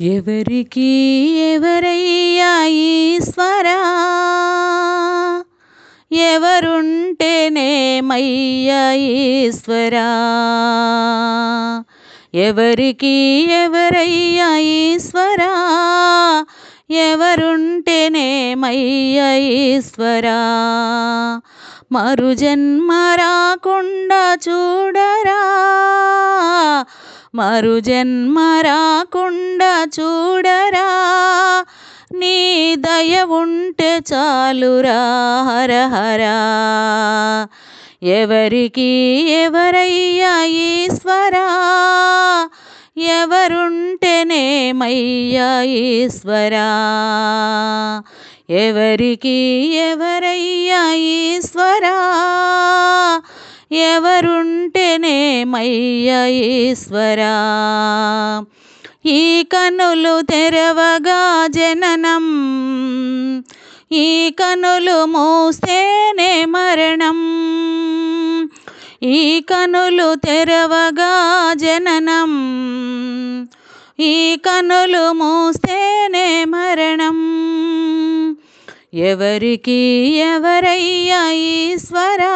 ఎవరికి ఎవరయ్యా ఈశ్వరా? ఎవరుంటేనేమయ్యా ఈశ్వరా? ఎవరికి ఎవరయ్యా ఈశ్వరా? ఎవరుంటేనేమయ్యా ఈశ్వరా? మరు జన్మ రాకుండా చూడరా? మరు జన్మ రాకుండా చూడరా. నీ దయ ఉంటే చాలురా హర హరా. ఎవరికి ఎవరయ్యా ఈశ్వరా? ఎవరుంటేనేమయ్యా ఈశ్వరా? ఎవరికి ఎవరయ్యా ఈశ్వరా? ఎవరుంటేనేమయ్య ఈశ్వరా. ఈ కనులు తెరవగా జననం ఈ కనులు మూస్తేనే మరణం. ఈ కనులు తెరవగా జననం ఈ కనులు మూస్తేనే మరణం. ఎవరికి ఎవరయ్యా ఈశ్వరా?